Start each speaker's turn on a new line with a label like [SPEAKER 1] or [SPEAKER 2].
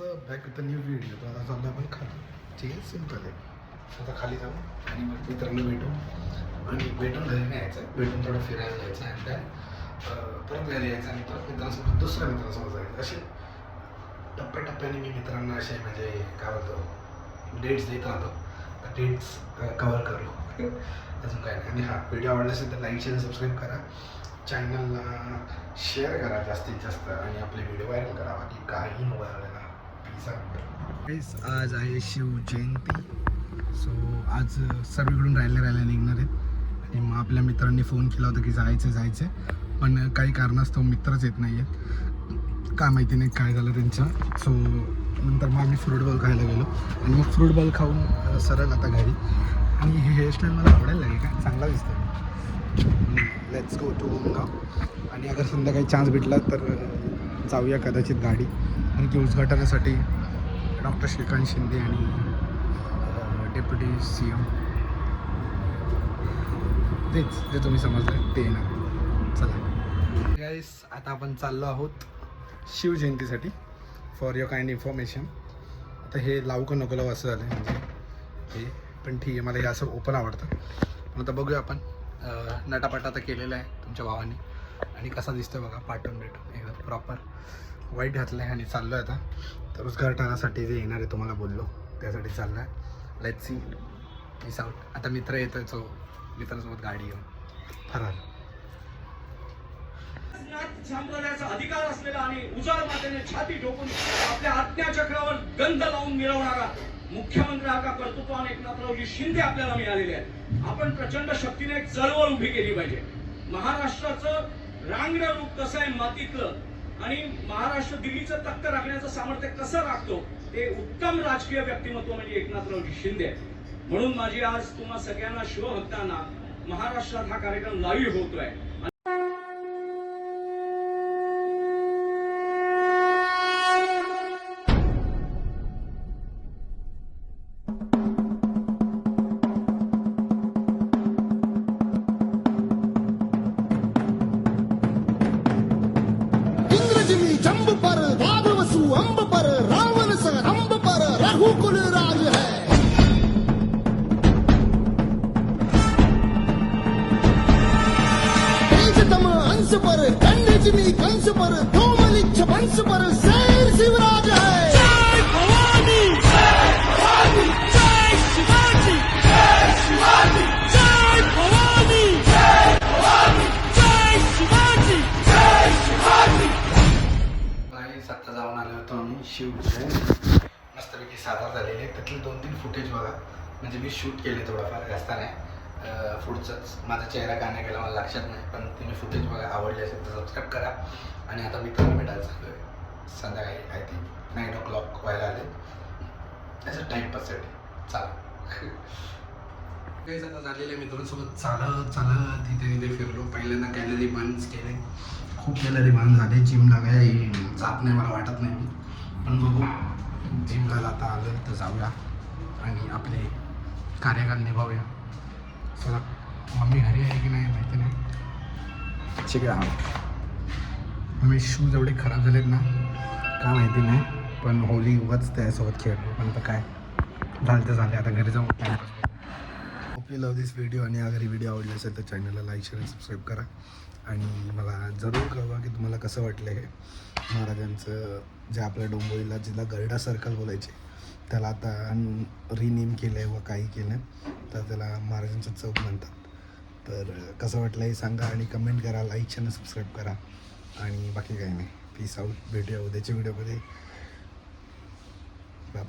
[SPEAKER 1] Back with new video तर आता चाललो आपण खाली ठीक आहे? सिंपल आहे. आता खाली जाऊ आणि मग मित्रांना भेटू. आणि भेटून घरी नाही यायचं भेटून थोडं फिरायला जायचं आणि त्या परत घरी यायचं आणि परत मित्रांसोबत दुसऱ्या मित्रांसोबत जायचं असे टप्प्याटप्प्याने मी मित्रांना असे म्हणजे काय बोलतो डेट्स देत राहतो. तर डेट्स कवर करू. अजून काय नाही. आणि हा व्हिडिओ आवडला असेल तर लाईक शेअर सबस्क्राईब करा. चॅनलला शेअर करा जास्तीत जास्त. आणि आपले व्हिडिओ व्हायरल करा. बाकी काही मोबाईल आज आहे शिव जयंती. सो आज सर्वीकडून राहिले राहिले निघणार आहेत. आणि मग आपल्या मित्रांनी फोन केला होता की जायचं जायचं पण काही कारणास्तव मित्रच येत नाही आहेत काय माहिती नाही काय झालं त्यांचं सो नंतर मग आम्ही फ्रूट बॉल खायला गेलो. आणि मग फ्रूट बॉल खाऊन सरळ आता घरी. आणि हे हेअरस्टाईल मला आवडायला लागेल काय चांगला दिसतं let's go to home now आणि अगर संध्याकाळी चान्स भेटला तर जाऊया कदाचित गाडी. आणखी उद्घाटनासाठी डॉक्टर श्रीकांत शिंदे आणि डेप्युटी सी एम तेच जे तुम्ही समजलं ते ना चला. गाईस आता आपण चाललो आहोत शिवजयंतीसाठी फॉर युअर काइंड इन्फॉर्मेशन आता हे लावू का नको लावू असं झालं म्हणजे हे पण ठीक आहे मला हे असं ओपन आवडतं. पण आता बघूया आपण नटापटा तर केलेला आहे तुमच्या भावाने. आणि कसा दिसतोय बघा पाठवून भेटून एकदम प्रॉपर वाईट घातलं आहे आणि चाललो आहे आता. तर उद्घाटनासाठी जे येणार आहे तुम्हाला बोललो त्यासाठी चाललं आहे लेट सी मिस आउट आता मित्र येतोय तो मित्रांसोबत गाडी घेऊन. फरार.
[SPEAKER 2] अधिकार असलेला आणि उजाड मातेने छाती ठोकून आपल्या आज्ञाचक्रावर गंध लावून मिरवणारा मुख्यमंत्री हा का कर्तृत्वाने एकनाथरावजी शिंदे आपल्याला मिळालेले आहेत. आपण प्रचंड शक्तीने एक चळवळ उभी केली पाहिजे. महाराष्ट्राचं रांगणं रूप कसं आहे मातीतलं आणि महाराष्ट्र दिल्लीचं तख्त राखण्याचं सामर्थ्य कसं राखतो ते उत्तम राजकीय व्यक्तिमत्व म्हणजे एकनाथरावजी शिंदे म्हणून माझी आज तुम्हा सगळ्यांना शिवभक्तांना महाराष्ट्रात हा कार्यक्रम लाईव्ह होतोय.
[SPEAKER 3] कंडजनी कंस पर धूमलिच्छ वंश पर शेर शिवराज है। जय भवानी जय भवानी जय शिवाजी जय शिवाजी जय भवानी जय भवानी जय शिवाजी जय शिवाजी।
[SPEAKER 1] नाही सत्ता जाऊन आलो होतो आम्ही शिवचे मस्तपैकी सादर झालेले. त्यातले दोन तीन फुटेज बघा. म्हणजे मी शूट केले थोडाफार जास्त नाही. पुढचंच माझा चेहरा गाण्या नाही केला मला लक्षात नाही पण तुम्ही फुटेज बघा आवडले असेल तर सबस्क्राईब करा. आणि आता मित्रांना भेटायला चाललो आहे संध्याकाळी I think nine o'clock व्हायला आले. त्याचं टाईमपाससाठी चाला काही आता झालेल्या मित्रांसोबत चालत चालत तिथे तिथे फिरलो. पहिल्यांदा कॅलरी बंद केले. खूप कॅलरी बंद झाले जिमला काही जात नाही मला वाटत नाही. मी पण बघू. जिमला आता आलं तर जाऊया. आणि आपले कार्यकाल निभावूया. चला मम्मी घरी आहे की नाही माहिती नाही. ठीक आहे मम्मी शूज एवढे खराब झालेत ना. का माहिती नाही पण होली उगाच त्यासोबत खेळलो. पण आता काय झालं तर झाले. आता घरी जाऊन hope you love this video आणि अगर ही व्हिडिओ आवडली असेल तर चॅनलला लाईक शेअर सबस्क्राईब करा. आणि मला जरूर कळवा की तुम्हाला कसं वाटलं हे. महाराजांचं जे आपल्या डोंबोलीला जिला गरडा सर्कल बोलायचे त्याला आता रिनेम केलं आहे व काही केलं तर त्याला महाराजांचं चौक म्हणतात. तर कसं वाटलं हे सांगा आणि कमेंट करा लाईक चॅनल सबस्क्राईब करा. आणि बाकी काही नाही. पीस आऊट भेटूया उद्याच्या व्हिडिओमध्ये बाय